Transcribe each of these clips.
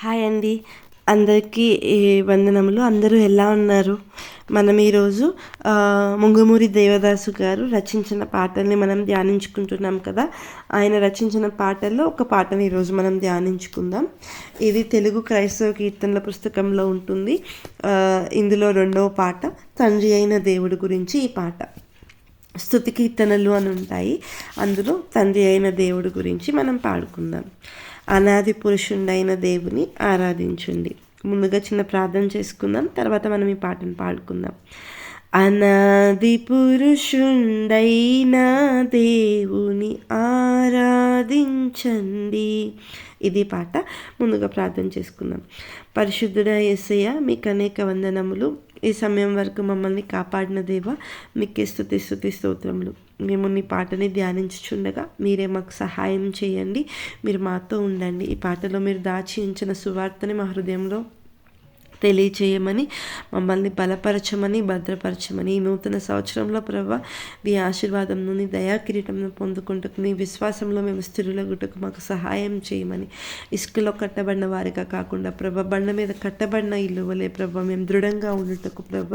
Hi అండి. అందరికీ ఈ వందనములు. అందరూ ఎలా ఉన్నారు? మనం ఈరోజు ముంగుమూరి దేవదాసు గారు రచించిన పాటల్ని మనం ధ్యానించుకుంటున్నాం కదా? ఆయన రచించిన పాటల్లో ఒక పాటని ఈరోజు మనం ధ్యానించుకుందాం. ఇది తెలుగు క్రైస్తవ కీర్తనల పుస్తకంలో ఉంటుంది. ఇందులో రెండవ పాట తండ్రి అయిన దేవుడి గురించి ఈ పాట. స్థుతి కీర్తనలు అని ఉంటాయి. అందులో తండ్రి అయిన దేవుడి గురించి మనం పాడుకుందాం. అనాది పురుషుండైన దేవుని ఆరాధించండి. ముందుగా చిన్న ప్రార్థన చేసుకుందాం తర్వాత మనం ఈ పాటను పాడుకుందాం. అనాది పురుషుండైన దేవుని ఆరాధించండి. ఇది పాట ముందుగా ప్రార్థన చేసుకుందాం. పరిశుద్ధుడ ఎస్సయ్య మీకు అనేక వందనములు. ఈ సమయం వరకు మమ్మల్ని కాపాడిన దేవ మీకే స్థుతి స్థుతి స్తోత్రములు. మేము మీ పాటని ధ్యానించుచుండగా మీరే మాకు సహాయం చేయండి. మీరు మాతో ఉండండి. ఈ పాటలో మీరు దాచి ఉంచిన సువార్తని మా హృదయంలో తెలియచేయమని మమ్మల్ని బలపరచమని భద్రపరచమని ఈ నూతన సంవత్సరంలో ప్రభా మీ ఆశీర్వాదం దయా కిరీటంను పొందుకుంటకు నీ విశ్వాసంలో మేము స్థిరులగుటకు మాకు సహాయం చేయమని ఇసుకలో కట్టబడిన వారిగా కాకుండా ప్రభ బండ మీద కట్టబడిన ఇల్లు వలే ప్రభ మేము దృఢంగా ఉండుటకు ప్రభ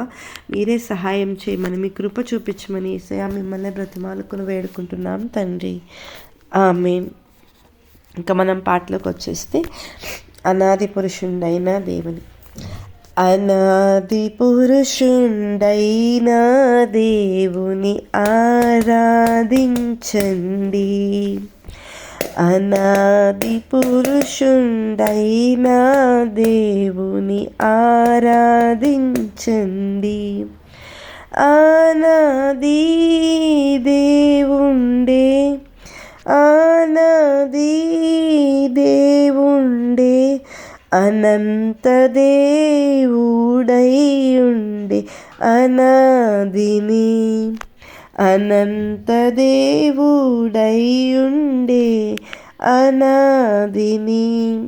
మీరే సహాయం చేయమని మీ కృప చూపించమని ఏసయా మిమ్మల్ని బ్రతిమాలుకుని వేడుకుంటున్నాం తండ్రి. ఆమె ఇంకా మనం పాటలోకి వచ్చేస్తే అనాది పురుషుండైన దేవుని. అనాది పురుషుండైన దేవుని ఆరాధించండి. అనాది పురుషుండైన దేవుని ఆరాధించండి. ఆనాది దేవుండే ఆనాది దే అనంత దేవుడై ఉండే అనాదిని. అనంత దేవుడై ఉండే అనాదిని.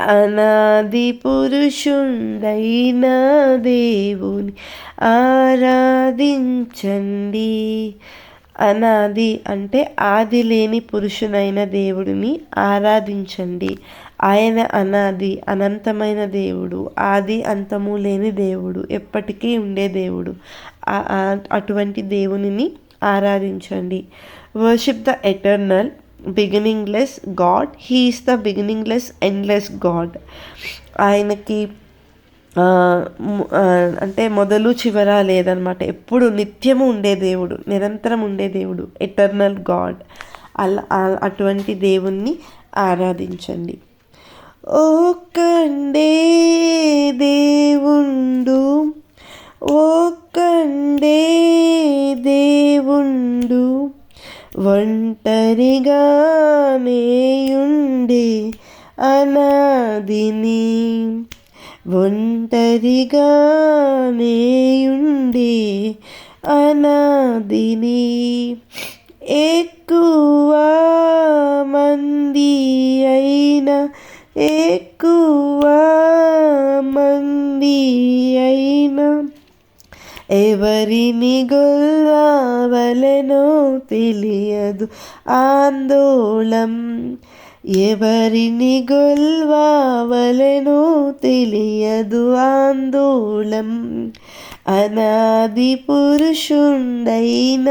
అనాది పురుషుండైన దేవుని ఆరాధించండి. అనాది అంటే ఆది లేని పురుషునైన దేవుడిని ఆరాధించండి. ఆయన అనాది అనంతమైన దేవుడు ఆది అంతము లేని దేవుడు ఎప్పటికీ ఉండే దేవుడు. అటువంటి దేవునిని ఆరాధించండి. Worship the eternal beginningless God he is the beginningless endless God ఆయనకి అంటే మొదలు చివర లేదనమాట. ఎప్పుడు నిత్యము ఉండే దేవుడు నిరంతరం ఉండే దేవుడు ఎటర్నల్ గాడ్ అలా అటువంటి దేవుణ్ణి ఆరాధించండి. ఒక్కండే దేవుండు ఒక్కండే దేవుండు ఒంటరిగానేయుండే అనాదిని ఒంటరిగానేయుండే అనాదిని. ఎక్కువ మంది అయినా ఎక్కువ మంది అయినా ఎవరిని గొల్వలెనో తెలియదు ఆందోళం. ఎవరిని గొల్వలెనో తెలియదు ఆందోళం. అనాది పురుషుండైన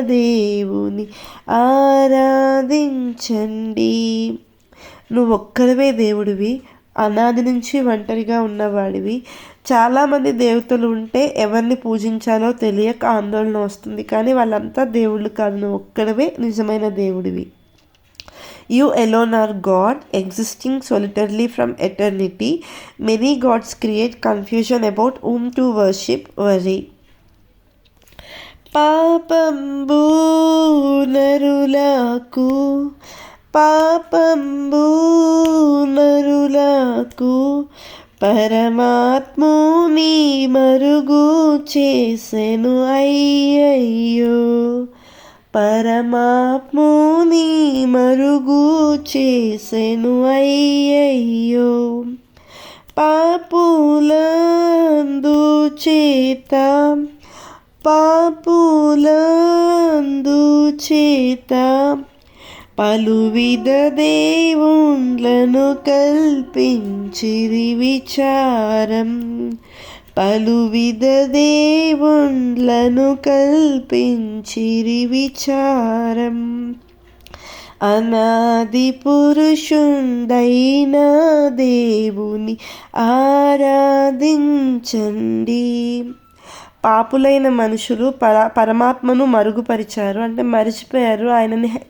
దేవుని ఆరాధించండి. నువ్వు ఒక్కరివే దేవుడివి అనాది నుంచి ఒంటరిగా ఉన్నవాడివి. చాలామంది దేవతలు ఉంటే ఎవరిని పూజించాలో తెలియక ఆందోళన వస్తుంది. కానీ వాళ్ళంతా దేవుళ్ళు కాదు. నువ్వు ఒక్కడివే నిజమైన దేవుడివి. You alone are God existing solitarily from eternity. Many gods create confusion about um to worship worry. పాపంబూ నరులకు పాపంబు నరులకు పరమాత్ముని మరుగు చేసెను అయ్యయ్యో. పరమాత్ముని మరుగు చేసెను అయ్యయ్యో. పాపులందు చేత పాపులందు చేత పలువిధ దేవుండ్లను కల్పించిరి విచారం పలువిధ దేవుండ్లను కల్పించిరి విచారం అనాది పురుషుండైన దేవుని ఆరాధించండి. పాపులైన మనుషులు పర పరమాత్మను మరుగుపరిచారు. అంటే మరిచిపోయారు. ఆయనని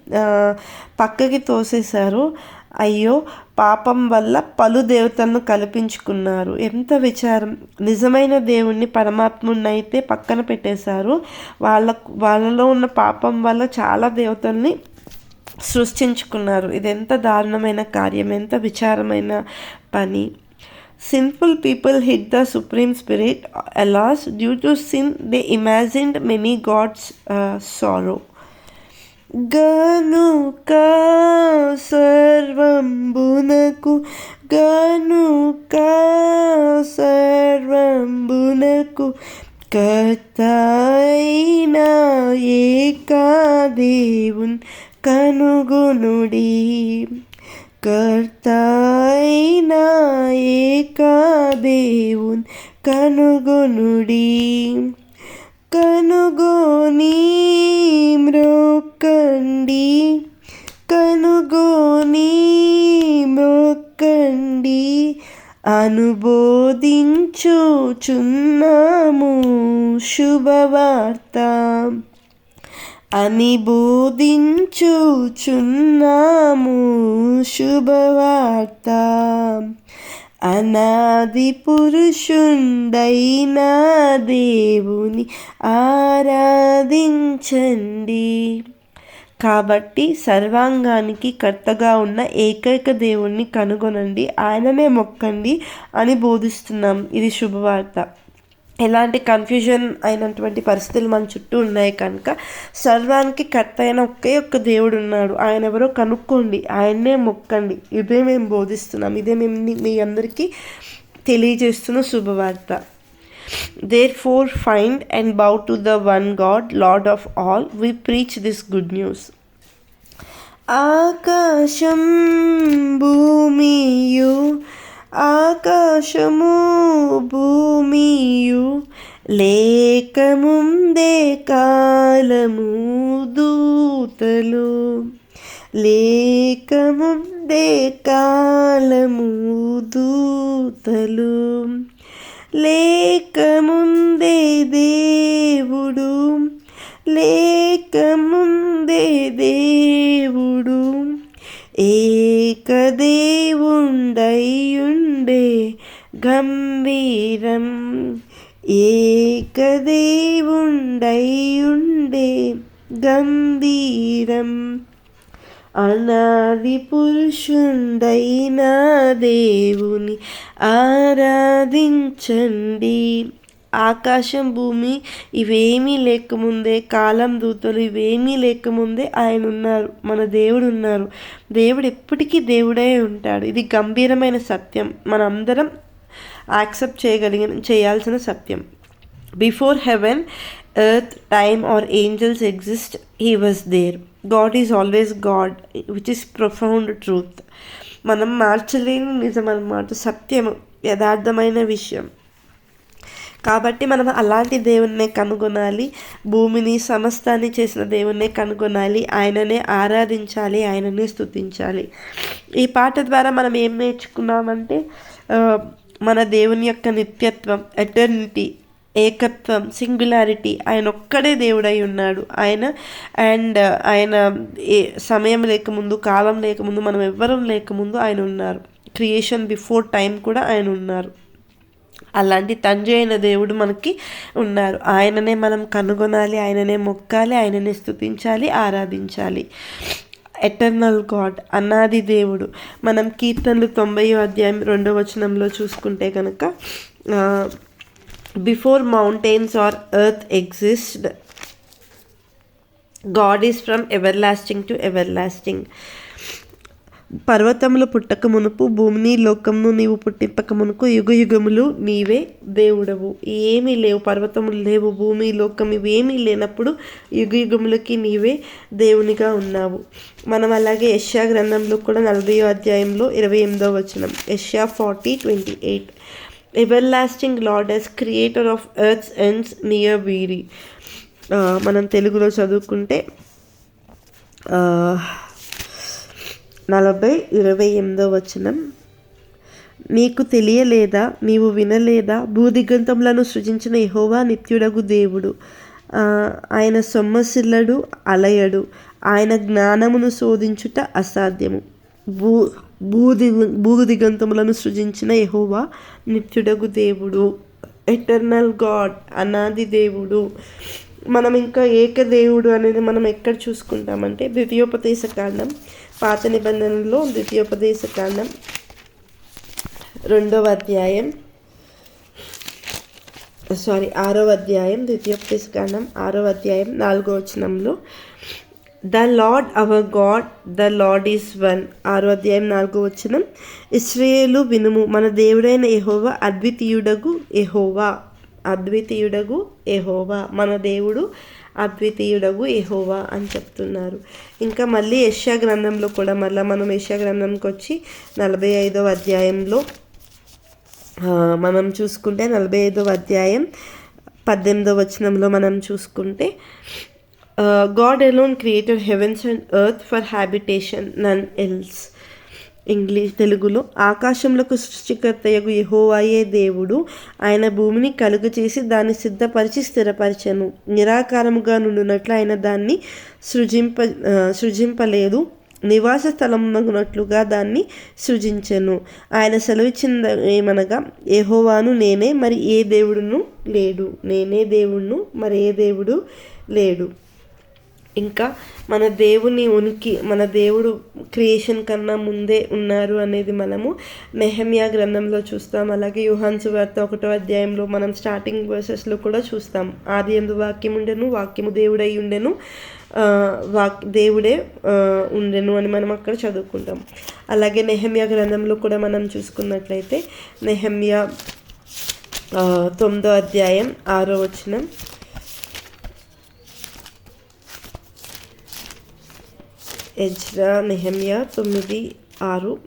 పక్కకి తోసేశారు. అయ్యో పాపం వల్ల పలు దేవతలను కల్పించుకున్నారు. ఎంత విచారం. నిజమైన దేవుణ్ణి పరమాత్మున్నైతే పక్కన పెట్టేశారు. వాళ్ళ వాళ్ళలో ఉన్న పాపం వల్ల చాలా దేవతల్ని సృష్టించుకున్నారు. ఇది ఎంత దారుణమైన కార్యం. ఎంత విచారమైన పని. simple people hit the supreme spirit alas due to sin they imagined many gods sorrow గనుక సర్వంబునకు గనుక సర్వంబునకు కర్తైన ఏకా దేవున్ కనుగొనుడి కర్తైన ఏకా దేవున్ కనుగొనుడి. కనుగోని మ్రోకండి కనుగోని మ్రోకండి అనుబోధించుచున్నాము శుభవార్త. అని బోధించుచున్నాము. శుభవార్త. అనాది పురుషుండైన దేవుని ఆరాధించండి. కాబట్టి సర్వాంగానికి కర్తగా ఉన్న ఏకైక దేవుణ్ణి కనుగొనండి. ఆయననే మొక్కండి అని బోధిస్తున్నాం. ఇది శుభవార్త. ఎలాంటి కన్ఫ్యూజన్ అయినటువంటి పరిస్థితులు మన చుట్టూ ఉన్నాయి కనుక సర్వానికి కర్త అయిన ఒకే ఒక్క దేవుడు ఉన్నాడు. ఆయన ఎవరో కనుక్కోండి ఆయన్నే మొక్కండి. ఇదే మేము బోధిస్తున్నాం. ఇదే మేము మీ అందరికీ తెలియజేస్తున్న శుభవార్త. Therefore find and bow to the one God Lord of all we preach this good news ఆకాశం భూమియు ఆకాశము భూమియు లేకముందే కాలము దూతలు. లేకముందే కాలము దూతలు. లేకముందే దేవుడు. లేకముందే దేవుడు. ఏకదేవుండయుండే గంభీరం ఏకదేవుండయుండే గంభీరం అనాది పురుషుండైన దేవుని ఆరాధించండి ఆకాశం భూమి ఇవేమీ లేకముందే కాలం దూతలు ఇవేమీ లేకముందే ఆయన ఉన్నారు మన దేవుడు ఉన్నారు దేవుడు ఎప్పటికీ దేవుడే ఉంటాడు. ఇది గంభీరమైన సత్యం. మనందరం యాక్సెప్ట్ చేయగలిగిన చేయాల్సిన సత్యం. Before heaven earth time or angels exist he was there God is always God which is profound truth మనం మార్చలేని నిజం అన్నమాట సత్యం యథార్థమైన విషయం. కాబట్టి మనం అలాంటి దేవుణ్ణే కనుగొనాలి భూమిని సమస్తాన్ని చేసిన దేవుణ్ణే కనుగొనాలి ఆయననే ఆరాధించాలి ఆయననే స్థుతించాలి ఈ పాట ద్వారా మనం ఏం నేర్చుకున్నామంటే మన దేవుని యొక్క నిత్యత్వం ఎటర్నిటీ ఏకత్వం సింగులారిటీ ఆయన ఒక్కడే దేవుడై ఉన్నాడు. ఆయన అండ్ uh, ఆయన ఏ సమయం లేకముందు కాలం లేకముందు మనం ఎవ్వరం లేకముందు ఆయన ఉన్నారు. క్రియేషన్ బిఫోర్ టైం కూడా ఆయన ఉన్నారు. అలాంటి తండ్రి అయిన దేవుడు మనకి ఉన్నారు. ఆయననే మనం కనుగొనాలి ఆయననే మొక్కాలి ఆయననే స్థుతించాలి ఆరాధించాలి. ఎటర్నల్ గాడ్ అనాది దేవుడు. మనం కీర్తనలు తొంభై అధ్యాయం రెండవ వచనంలో చూసుకుంటే కనుక before mountains or earth exist God is from everlasting to everlasting పర్వతములు పుట్టక మునుపు భూమిని లోకమును నీవు పుట్టింపక మునుకు యుగ యుగములు నీవే దేవుడవు. ఏమీ లేవు పర్వతములు లేవు భూమి లోకం ఇవేమీ లేనప్పుడు యుగ యుగములకి నీవే దేవునిగా ఉన్నావు. మనం అలాగే యష్యా గ్రంథంలో కూడా నలభై అధ్యాయంలో ఇరవై ఎనిమిదో వచనం యష్యా forty twenty eight. Everlasting Lord is creator of earth's ends near వీరి మనం తెలుగులో చదువుకుంటే నలభై ఇరవై ఎనిమిదో వచనం. నీకు తెలియలేదా? నీవు వినలేదా? భూదిగంతములను సృజించిన యహోవా నిత్యుడగు దేవుడు. ఆయన సొమ్మసిల్లడు అలయడు. ఆయన జ్ఞానమును శోధించుట అసాధ్యము. భూ భూది భూదిగంతములను సృజించిన యహోవా నిత్యుడగు దేవుడు. ఎటర్నల్ గాడ్ అనాది దేవుడు. మనం ఇంకా ఏక దేవుడు అనేది మనం ఎక్కడ చూసుకుంటామంటే ద్వితీయోపదేశ కాండం. పాత నిబంధనలో ద్వితీయోపదేశ కాండం రెండవ అధ్యాయం సారీ ఆరవ అధ్యాయం ద్వితీయోపదేశ కాండం ఆరవ అధ్యాయం నాలుగో వచనంలో the Lord our God the Lord is one ఆరో అధ్యాయం నాలుగో వచనం ఇస్రాయేలు వినుము మన దేవుడైన ఎహోవా అద్వితీయుడగు ఎహోవా అద్వితీయుడగు ఎహోవా మన దేవుడు అద్వితీయుడగు ఎహోవా అని చెప్తున్నారు. ఇంకా మళ్ళీ యష్యా గ్రంథంలో కూడా మళ్ళీ మనం యష్యా గ్రంథంకి వచ్చి నలభై ఐదవ అధ్యాయంలో మనం చూసుకుంటే నలభై ఐదవ అధ్యాయం పద్దెనిమిదవ వచనంలో మనం చూసుకుంటే God alone created heavens and earth for habitation none else English తెలుగులో ఆకాశంలోకి సృష్టికర్తయగు యహోవాయే దేవుడు. ఆయన భూమిని కలుగు చేసి దాన్ని సిద్ధపరిచి స్థిరపరిచను. నిరాకారముగా నుండినట్లు ఆయన దాన్ని సృజింప సృజింపలేదు. నివాస స్థలమునట్లుగా దాన్ని సృజించెను. ఆయన సెలవిచ్చిన ఏమనగా ఏహోవాను నేనే మరి ఏ దేవుడును లేడు? నేనే దేవుడును మరి ఏ దేవుడు లేడు? ఇంకా మన దేవుని ఉనికి మన దేవుడు క్రియేషన్ కన్నా ముందే ఉన్నారు అనేది మనము నెహమ్యా గ్రంథంలో చూస్తాం. అలాగే యుహాన్సు వార్త ఒకటో అధ్యాయంలో మనం స్టార్టింగ్ వర్సెస్లో కూడా చూస్తాం. ఆది ఎందు వాక్యం ఉండెను వాక్యము దేవుడై ఉండెను వాక్ దేవుడే ఉండెను అని మనం అక్కడ చదువుకుంటాం. అలాగే నెహమ్యా గ్రంథంలో కూడా మనం చూసుకున్నట్లయితే నెహమ్యా తొమ్మిదో అధ్యాయం ఆరో వచనం. ఎజ్రా నెహమ్యా తొమ్మిది ఆరు.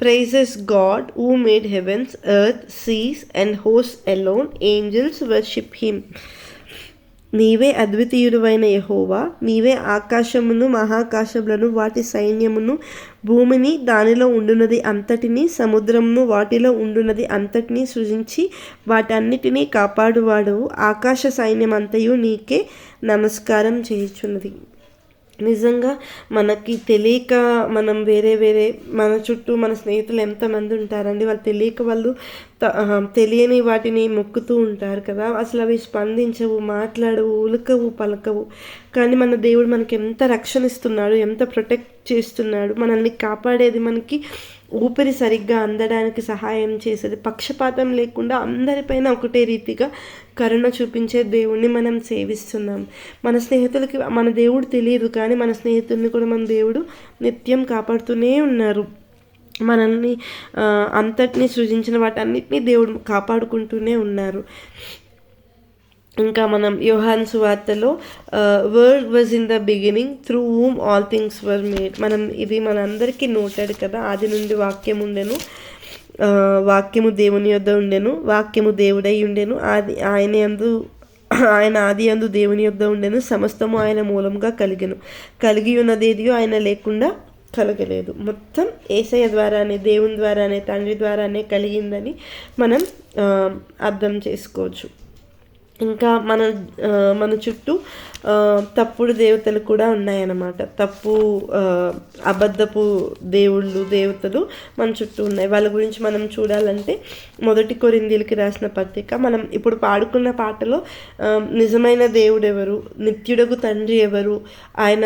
Praises God who made heavens earth seas and host alone. Angels worship him. నీవే అద్వితీయుడువైన యహోవా. నీవే ఆకాశమును మహాకాశములను వాటి సైన్యమును భూమిని దానిలో ఉండునది అంతటిని సముద్రమును వాటిలో ఉండునది అంతటిని సృజించి వాటన్నిటినీ కాపాడువాడు ఆకాశ సైన్యం అంతయు నీకే నమస్కారం చేయుచున్నది. నిజంగా మనకి తెలియక మనం వేరే వేరే మన చుట్టూ మన స్నేహితులు ఎంతమంది ఉంటారండి వాళ్ళు తెలియక వాళ్ళు తెలియని వాటిని మొక్కుతూ ఉంటారు కదా. అసలు అవి స్పందించవు మాట్లాడవు ఉలకవు పలకవు. కానీ మన దేవుడు మనకి ఎంత రక్షణ ఇస్తున్నాడు ఎంత ప్రొటెక్ట్ చేస్తున్నాడు మనల్ని కాపాడేది మనకి ఊపిరి సరిగ్గా అందడానికి సహాయం చేసేది. పక్షపాతం లేకుండా అందరిపైన ఒకటే రీతిగా కరుణ చూపించే దేవుణ్ణి మనం సేవిస్తున్నాం. మన స్నేహితులకి మన దేవుడు తెలియదు కానీ మన స్నేహితుల్ని కూడా మన దేవుడు నిత్యం కాపాడుతూనే ఉన్నారు. మనల్ని అంతటినీ సృజించిన వాటన్నిటినీ దేవుడు కాపాడుకుంటూనే ఉన్నారు. ఇంకా మనం యోహాన్ సువార్తలో word was in the beginning through whom all things were made మనం ఇది మనందరికీ నోటెడ్ కదా ఆది నుండి వాక్యం ఉండెను వాక్యము దేవుని యొద్ద ఉండెను వాక్యము దేవుడై ఉండెను ఆది ఆయన అందు ఆయన ఆది అందు దేవుని యొద్ద ఉండెను సమస్తము ఆయన మూలంగా కలిగెను. కలిగి ఉన్నదేదియో ఆయన లేకుండా కలగలేదు. మొత్తం ఏసయ్య ద్వారానే దేవుని ద్వారానే తండ్రి ద్వారానే కలిగిందని మనం అర్థం చేసుకోవచ్చు. ఇంకా మన మన చుట్టూ తప్పుడు దేవతలు కూడా ఉన్నాయన్నమాట. తప్పు అబద్ధపు దేవుళ్ళు దేవతలు మన చుట్టూ ఉన్నాయి. వాళ్ళ గురించి మనం చూడాలంటే మొదటి కొరిందీలకి రాసిన పత్రిక మనం ఇప్పుడు పాడుకున్న పాటలో నిజమైన దేవుడు ఎవరు నిత్యుడకు తండ్రి ఎవరు? ఆయన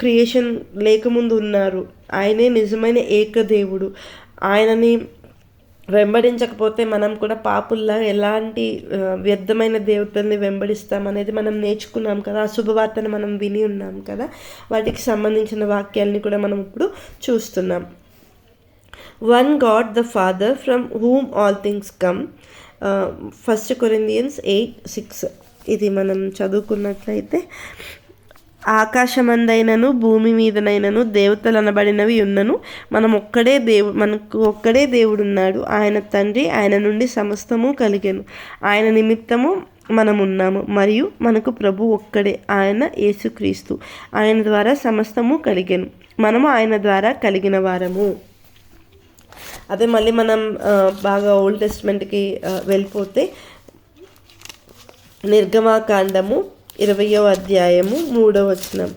క్రియేషన్ లేకముందు ఉన్నారు. ఆయనే నిజమైన ఏకదేవుడు. ఆయనని వెంబడించకపోతే మనం కూడా పాపుల్లా ఎలాంటి వ్యర్థమైన దేవతల్ని వెంబడిస్తాం అనేది మనం నేర్చుకున్నాం కదా. ఆ శుభవార్తను మనం విని ఉన్నాం కదా. వాటికి సంబంధించిన వాక్యాల్ని కూడా మనం ఇప్పుడు చూస్తున్నాం. One God the Father from whom all things come first Corinthians eight six ఇది మనం చదువుకున్నట్లయితే ఆకాశమందైనను భూమి మీదనైనను దేవతలు అనబడినవి ఉన్నను. మనం ఒక్కడే దేవు మనకు ఒక్కడే దేవుడున్నాడు. ఆయన తండ్రి ఆయన నుండి సమస్తము కలిగాను. ఆయన నిమిత్తము మనం ఉన్నాము మరియు మనకు ప్రభు ఒక్కడే ఆయన యేసుక్రీస్తు. ఆయన ద్వారా సమస్తము కలిగాను. మనము ఆయన ద్వారా కలిగిన వారము. అదే మళ్ళీ మనం బాగా ఓల్డ్ టెస్ట్మెంట్కి వెళ్ళిపోతే నిర్గమాకాండము ఇరవయో అధ్యాయము మూడవ వచనం.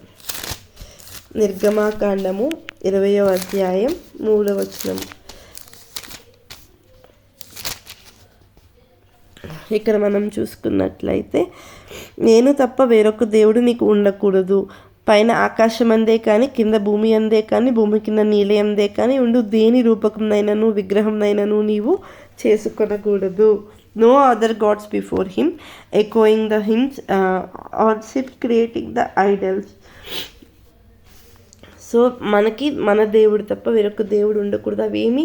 నిర్గమాకాండము ఇరవయో అధ్యాయం మూడవ వచనం. ఇక్కడ మనం చూసుకున్నట్లయితే నేను తప్ప వేరొక దేవుడు నీకు ఉండకూడదు. పైన ఆకాశం అందే కానీ కింద భూమి అందే కానీ భూమి కింద నీలయందే అందే కానీ ఉండు దేని రూపకంనైనను విగ్రహంనైనను నీవు చేసుకొనకూడదు. No other gods before him, echoing the hymns uh, or creating the idols. So మనకి మన దేవుడు తప్ప వేరొక దేవుడు ఉండకూడదు. అవేమి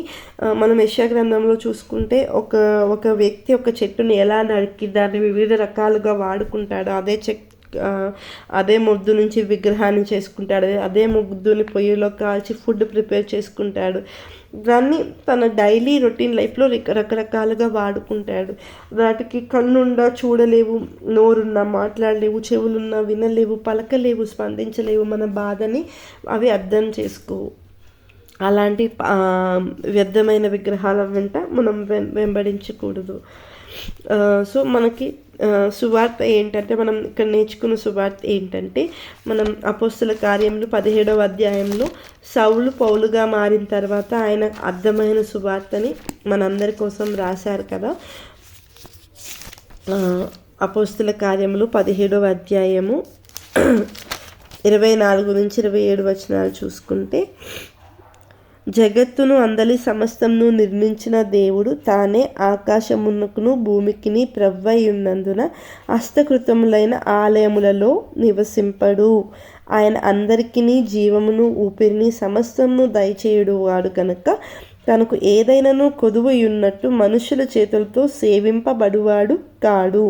మనం యశా గ్రంథంలో చూసుకుంటే ఒక ఒక వ్యక్తి ఒక చెట్టుని ఎలా నరికి దాన్ని వివిధ రకాలుగా వాడుకుంటాడో. అదే చెక్ అదే ముద్దు నుంచి విగ్రహాన్ని చేసుకుంటాడు. అదే ముద్దుని పొయ్యిలో కాల్చి ఫుడ్ ప్రిపేర్ చేసుకుంటాడు. దాన్ని తన డైలీ రొటీన్ లైఫ్లో రకరకాలుగా వాడుకుంటాడు. వాటికి కన్నుండా చూడలేవు నోరున్నా మాట్లాడలేవు చెవులున్నా వినలేవు పలకలేవు స్పందించలేవు మన బాధని అవి అర్థం చేసుకోవు అలాంటి వ్యర్థమైన విగ్రహాల వెంట మనం వెంబడించకూడదు. సో మనకి సువార్త ఏంటంటే మనం ఇక్కడ నేర్చుకున్న సువార్త ఏంటంటే మనం అపోస్తుల కార్యంలో పదిహేడవ అధ్యాయంలో సౌలు పౌలుగా మారిన తర్వాత ఆయన అర్థమైన సువార్తని మనందరి కోసం రాశారు కదా. అపోస్తుల కార్యములు పదిహేడవ అధ్యాయము ఇరవై నాలుగు నుంచి ఇరవై ఏడు వచనాలు చూసుకుంటే జగత్తును అందలి సమస్తంను నిర్మించిన దేవుడు తానే ఆకాశమునకును భూమికిని ప్రవ్వై ఉన్నందున హస్తకృతములైన ఆలయములలో నివసింపడు. ఆయన అందరికీ జీవమును ఊపిరిని సమస్తమును దయచేయుడు వాడు కనుక తనకు ఏదైనాను కొదువయున్నట్టు మనుషుల చేతులతో సేవింపబడువాడు కాడు.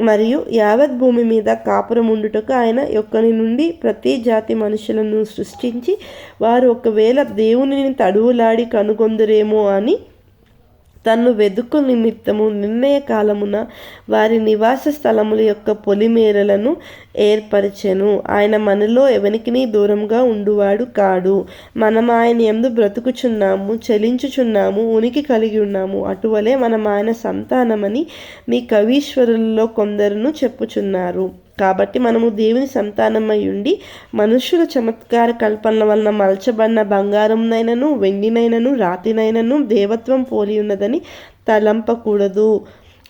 మరియు యావత్ భూమి మీద కాపురం ఉండుటకు ఆయన యొక్కని నుండి ప్రతి జాతి మనుషులను సృష్టించి వారు ఒకవేళ దేవునిని తడువులాడి కనుగొందురేమో అని తన్ను వెదుకు నిమిత్తము నిర్ణయ కాలమున వారి నివాస స్థలముల యొక్క పొలిమేరలను ఏర్పరిచెను. ఆయన మనలో ఎవనికి దూరంగా ఉండువాడు కాడు. మనం ఆయన ఎందు బ్రతుకుచున్నాము చలించుచున్నాము ఉనికి కలిగి ఉన్నాము. అటువలే మనం ఆయన సంతానమని మీ కవీశ్వరులలో కొందరును చెప్పుచున్నారు. కాబట్టి మనము దేవుని సంతానమై ఉండి మనుషుల చమత్కార కల్పనల వలన మలచబడిన బంగారంనైనను వెండినైనను రాతినైనను దేవత్వం పోలి ఉన్నదని తలంపకూడదు.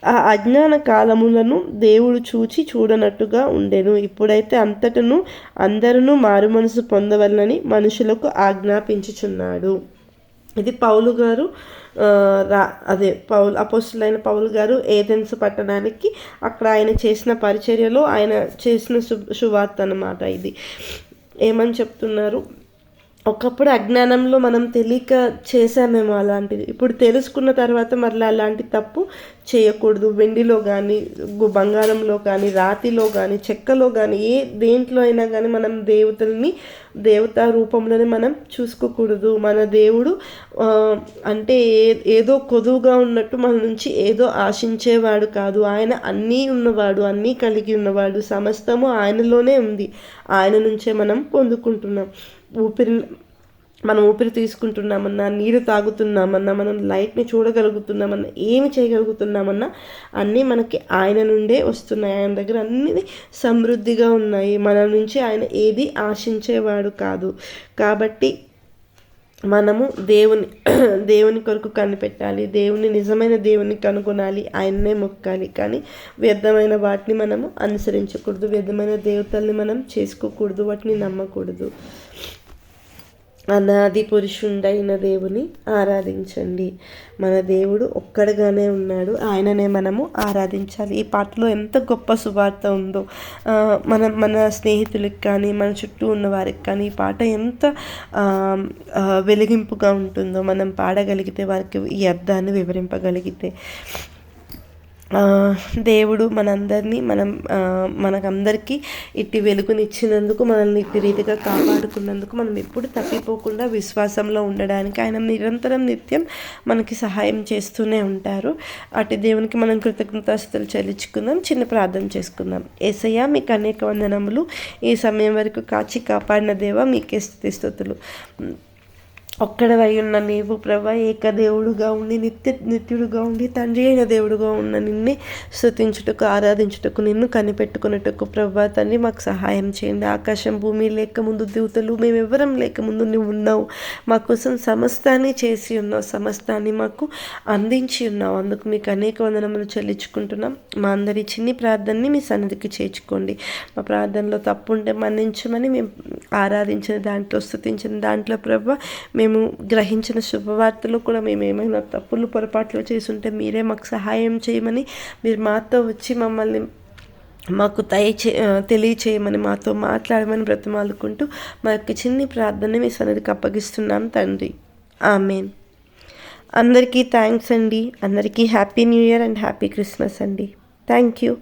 ఆ అజ్ఞాన కాలములను దేవుడు చూచి చూడనట్టుగా ఉండెను. ఇప్పుడైతే అంతటను అందరూ మారు మనసు పొందవలనని మనుషులకు ఆజ్ఞాపించుచున్నాడు. ఇది పౌలు గారు రా అదే పౌల్ అపోస్తులైన పౌలు గారు ఏథెన్స్ పట్టణానికి అక్కడ ఆయన చేసిన పరిచర్యలో ఆయన చేసిన శు శువార్త అనమాట ఇది. ఏమని చెప్తున్నారు? ఒకప్పుడు అజ్ఞానంలో మనం తెలియక చేశామేమో అలాంటిది. ఇప్పుడు తెలుసుకున్న తర్వాత మరలా అలాంటి తప్పు చేయకూడదు. వెండిలో కానీ బంగారంలో కానీ రాతిలో కానీ చెక్కలో కానీ ఏ దేంట్లో అయినా కానీ మనం దేవతల్ని దేవతా రూపంలోనే మనం చూసుకోకూడదు. మన దేవుడు అంటే ఏ ఏదో కొదువుగా ఉన్నట్టు మన నుంచి ఏదో ఆశించేవాడు కాదు. ఆయన అన్నీ ఉన్నవాడు అన్నీ కలిగి ఉన్నవాడు. సమస్తము ఆయనలోనే ఉంది. ఆయన నుంచే మనం పొందుకుంటున్నాం. ఊపిరి మనం ఊపిరి తీసుకుంటున్నామన్నా నీరు తాగుతున్నామన్నా మనం లైట్ని చూడగలుగుతున్నామన్నా ఏమి చేయగలుగుతున్నామన్నా అన్నీ మనకి ఆయన నుండే వస్తున్నాయి. ఆయన దగ్గర అన్నీ సమృద్ధిగా ఉన్నాయి. మన నుంచి ఆయన ఏది ఆశించేవాడు కాదు. కాబట్టి మనము దేవుని దేవుని కొరకు కనిపెట్టాలి. దేవుని నిజమైన దేవుని కనుగొనాలి. ఆయన్నే మొక్కాలి. కానీ వ్యర్థమైన వాటిని మనము అనుసరించకూడదు. వ్యర్థమైన దేవతల్ని మనం చేసుకోకూడదు. వాటిని నమ్మకూడదు. అనాది పురుషుండైన దేవుని ఆరాధించండి. మన దేవుడు ఒక్కడగానే ఉన్నాడు. ఆయననే మనము ఆరాధించాలి. ఈ పాటలో ఎంత గొప్ప సువార్త ఉందో మన మన స్నేహితులకి కానీ మన చుట్టూ ఉన్న వారికి కానీ ఈ పాట ఎంత వెలిగింపుగా ఉంటుందో మనం పాడగలిగితే వారికి ఈ అర్థాన్ని వివరింపగలిగితే. దేవుడు మనందరినీ మనం మనకందరికీ ఇట్టి వెలుగునిచ్చినందుకు మనల్ని ఇట్టి రీతిగా కాపాడుకున్నందుకు మనం ఎప్పుడు తప్పిపోకుండా విశ్వాసంలో ఉండడానికి ఆయన నిరంతరం నిత్యం మనకి సహాయం చేస్తూనే ఉంటారు. అటు దేవునికి మనం కృతజ్ఞతాస్తులు చెల్లించుకుందాం. చిన్న ప్రార్థన చేసుకుందాం. ఏసయ్య మీకు అనేక వందనములు. ఈ సమయం వరకు కాచి కాపాడిన దేవ మీకే స్థుతులు ఒక్కడవై ఉన్న నీవు ప్రభా ఏకదేవుడుగా ఉండి నిత్య నిత్యుడుగా ఉండి తండ్రి అయిన దేవుడుగా ఉన్న నిన్నే స్థుతించుటకు ఆరాధించుటకు నిన్ను కనిపెట్టుకున్నట్టుకు ప్రభా తండ్రి మాకు సహాయం చేయండి. ఆకాశం భూమి లేక లేకముందు దేవతలు మేమెవ్వరం లేకముందు నువ్వు ఉన్నావు. మా కోసం సమస్తాన్ని చేసి ఉన్నావు సమస్తాన్ని మాకు అందించి ఉన్నావు. అందుకు మీకు అనేక వందనములు చెల్లించుకుంటున్నాం. మా అందరి చిన్ని ప్రార్థనని మీ సన్నిధికి చేర్చుకోండి. మా ప్రార్థనలో తప్పు ఉంటే మన్నించమని మేము ఆరాధించిన దాంట్లో స్థుతించిన దాంట్లో ప్రభా మేము మేము గ్రహించిన శుభవార్తలు కూడా మేము ఏమైనా తప్పులు పొరపాట్లు చేసుంటే మీరే మాకు సహాయం చేయమని మీరు మాతో వచ్చి మమ్మల్ని మాకు దయచే తెలియచేయమని మాతో మాట్లాడమని బ్రతమాలుకుంటూ మా యొక్క చిన్ని ప్రార్థన మీ సన్నిధికి అప్పగిస్తున్నాం తండ్రి. ఆమెన్. అందరికీ థ్యాంక్స్ అండి. అందరికీ happy new year and happy Christmas అండి. Thank you.